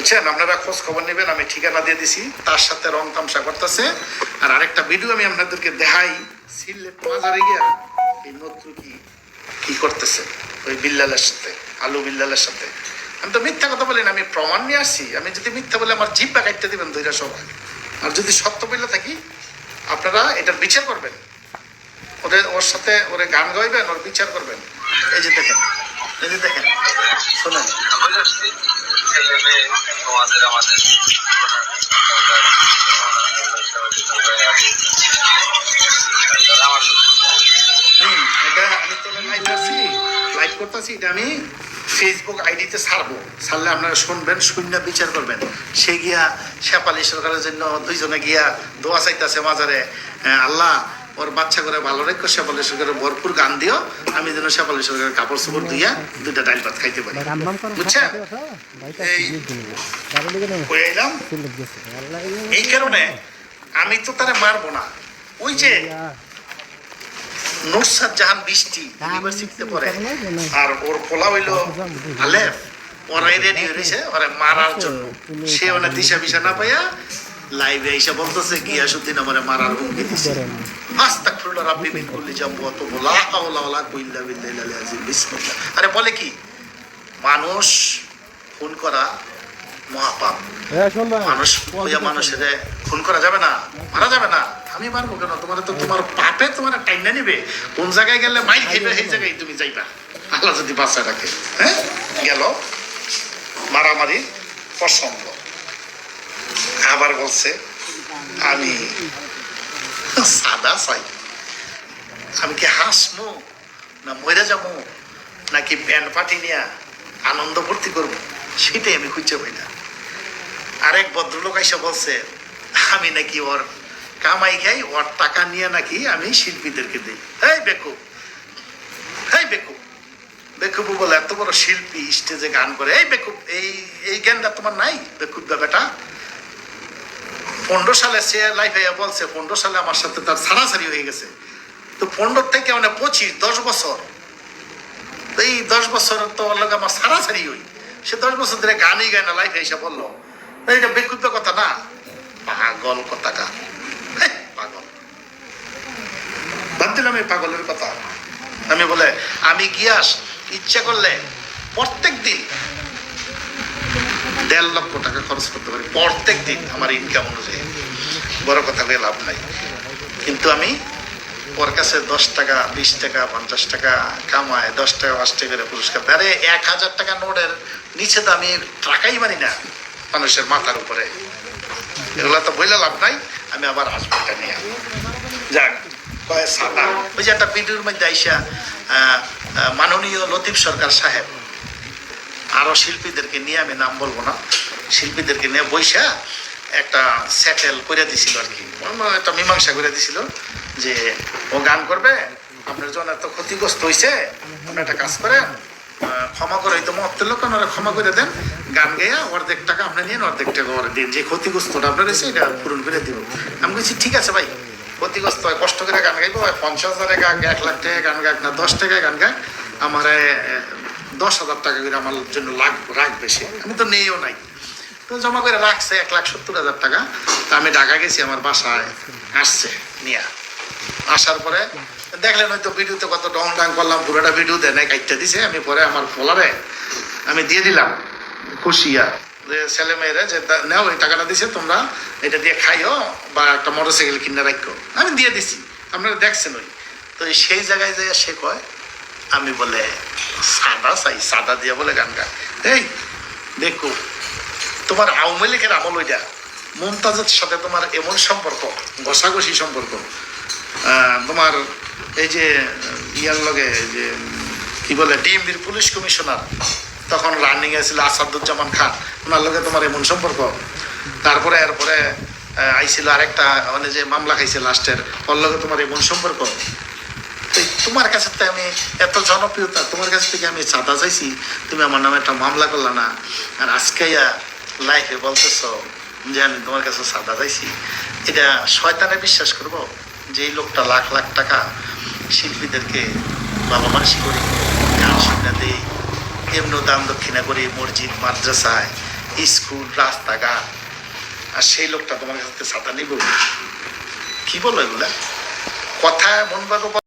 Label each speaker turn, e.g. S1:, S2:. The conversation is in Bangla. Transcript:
S1: বুঝছেন? আপনারা খোঁজ খবর নেবেন, আমি ঠিকানা দিয়ে দিছি। তার সাথে রং তামসা করতেছে। আর আরেকটা ভিডিও আমি আপনাদেরকে দেখাই। সিলেট মাজারে গিয়া এই নত্রু কি কি করতেছে? ওই বিল্লালের সাথে, আলু বিল্লালের সাথে। আমি তো মিথ্যা কথা বলি না, আমি প্রমাণ নিয়ে আসছি। আমি যদি মিথ্যা বলে আমার জিব্বা কাটতে দিবেন দুইটা সবাই আর যদি সত্য বলে থাকি, আপনারা এটার বিচার করবেন। ওদের ওর সাথে ওরে গান গাইবেন, ওর বিচার করবেন। এই যে দেখেন। এই যে দেখেন, শোনেন। করতেছি, এটা আমি ফেসবুক আইডিতে ছাড়বো। ছাড়লে আপনারা শুনবেন, শূন্য বিচার করবেন। সে গিয়া শেপালি সরকারের জন্য দুইজনে গিয়া দোয়া চাইতেছে মাজারে। আল্লাহ ওর বাচ্চা করে ভালো রেখো শেপালি সরকারের ভরপুর গান দিও আমি যেন শেপালি সরকারের কাপড় চোপড় ধুইয়া দুইটা ডাইল ভাত খাইতে পারি। বুঝছেন? এই কারণে আমি তো তারে মারবো না। ওই যে নুরসাদ জাহান বৃষ্টি ইউনিভার্সিটিতে পড়ে। আর ওর পোলা হইল আলেফ। ওরাই রেডি হয়েছে ওরা মারার জন্য। সে ওনা দিশা বিশা না পাইয়া লাইভে এসে বলতেছে গিয়াসুদ্দিন আমারে মারার হুমকি দিছে। আস্তাগফিরুল্লাহ রাব্বি মিন কুল্লি জামবু ওয়া তুবু লা হাওলা ওয়ালা কুওয়াতা ইল্লা বিল্লাহিল আযীম বিসমিল্লাহ। আরে বলে কি মানুষ খুন করা মহাপাপ। মানুষ হইয়া মানুষের খুন করা যাবে না মারা যাবে না। আমি মারবো কেন? তোমার তো তোমার পাপে তোমার টাইনা নিবে। কোন জায়গায় গেলে মাইল খাইবে সেই জায়গায় তুমি যাইবা। আল্লাহ যদি বাচ্চা রাখে হ্যাঁ? গেল মারামারি পছন্দ আবার বলছে আমি সাদা চাই। আমি কি হাসমু না মরে যাব নাকি ব্যান্ড পার্টি নিয়ে আনন্দ ভর্তি করব? সেটাই আমি খুঁজে পাই না। আরেক ভদ্রলোক এসে বলছে, আমি নাকি ওর কামাই খাই, ওর টাকা নিয়ে নাকি আমি শিল্পীদেরকে দিই। এই বেকুব এই বেকুব, বেকুবু বলে, এত বড় শিল্পী স্টেজে গান করে। এই বেকুব, এই এই জ্ঞানটা তোমার নাই? বেকুব ব্যাপারটা পনেরো সালে সে লাইফে বলছে, পনেরো সালে আমার সাথে তার সারাসারি হয়ে গেছে। তো পনেরো থেকে মানে পঁচিশ, দশ বছর। তো এই দশ বছর তো লগে আমার সারাসারি হই। সে দশ বছর ধরে গানই গায় না লাইফ এসে বলল এইটা বিক্ষুব্ধ কথা না? পাগল কথা গা পাগল। দিলাম এই পাগলের কথা। আমি বলে, আমি গিয়াস ইচ্ছা করলে প্রত্যেক দিন দেড় লক্ষ টাকা খরচ করতে পারি। প্রত্যেক দিন আমার ইনকাম অনুযায়ী। বড় কথা হয়ে লাভ নাই। কিন্তু আমি ওর কাছে দশ টাকা, বিশ টাকা, পঞ্চাশ টাকা কামায় দশ টাকা পাঁচ টাকা করে পুরস্কার। দেয়। আরে এক হাজার টাকা নোটের নিচে তো আমি টাকাই মানি না মানুষের মাথার উপরে। এগুলো তো বইলে লাভ নাই, আমি আবার আসব এটা নিয়ে। যাক কয় সাদা ওই যে একটা ভিডিওর মধ্যে আইসা মাননীয় লতিফ সরকার সাহেব আরও শিল্পীদেরকে নিয়ে আমি নাম বলব না। শিল্পীদেরকে নিয়ে বৈশা একটা সেটেল করে দিছিল আর কি। একটা মীমাংসা করে দিছিল যে ও গান করবে, আপনার জন্য এত ক্ষতিগ্রস্ত হয়েছে আপনি একটা কাজ করেন ক্ষমা করে হয়তো মহত্বের লোক ক্ষমা করে দেন, গান গেয়া অর্ধেক টাকা আপনি নিন অর্ধেক টাকা ওরা দিন। যে ক্ষতিগ্রস্তটা আপনার রয়েছে এটা পূরণ করে দিব। আমি বলছি ঠিক আছে ভাই, ক্ষতিগ্রস্ত হয়, কষ্ট করে গান গাইবো পঞ্চাশ হাজারে গান এক লাখ টাকা গান গাক না দশ টাকায় গান গাক আমার দশ হাজার টাকা করে আমার জন্য লাগবে রাখবে সে। আমি তো নেইও নাই। তো জমা করে রাখছে এক লাখ সত্তর হাজার টাকা। তা আমি ঢাকা গেছি, আমার বাসায় আসছে, নিয়া। আসার পরে দেখলেন হয়তো ভিডিওতে কত ডং ডাং করলাম, পুরোটা ভিডিও দেয় নাই, কাইটটা দিছে। আমি পরে আমার ফলারে আমি দিয়ে দিলাম, খুশিয়া। ছেলে মেয়েরা যে নাও, এই টাকাটা দিছে তোমরা, এটা দিয়ে খাইও বা একটা মোটর সাইকেল কিনে রাখো আমি দিয়ে দিছি। আপনারা দেখছেন ওই তো সেই জায়গায় যে সে কয় আমি বলে, সাদা চাই, সাদা দিয়ে বলে গান গায়। এই, দেখো, তোমার আওয়ামী লীগের আমল ওইটা মমতাজের সাথে তোমার এমন সম্পর্ক, ঘষাঘষি সম্পর্ক তোমার এই যে, ইয়ার লগে যে, কি বলে, ডিএমবির পুলিশ কমিশনার, তখন রানিং এ ছিল আসাদুজ্জামান খান, ওনার লগে তোমার এমন সম্পর্ক। তারপরে, এরপরে আইছিল আরেকটা মানে যে মামলা খাইছে লাস্টের, ওর লগে তোমার এমন সম্পর্ক। তোমার কাছে তো আমি এত জনপ্রিয়তা, তোমার কাছ থেকে আমি চাঁদা চাইছি, তুমি আমার নামে একটা মামলা করলা না। আর আজকে লাইফে বলতেছ যে আমি তোমার কাছে চাঁদা চাইছি। এটা শয়তানে বিশ্বাস করব? যে এই লোকটা লাখ লাখ টাকা শিল্পীদেরকে বাবা মাসি করি, গান শুনে দেই, এমন দান দক্ষিণা করে, মসজিদ, মাদ্রাসায়, স্কুল, রাস্তাঘাট। আর সেই লোকটা তোমার কাছ থেকে ছাতা নিব। কি বলো এগুলা? কথা এমন ভাবে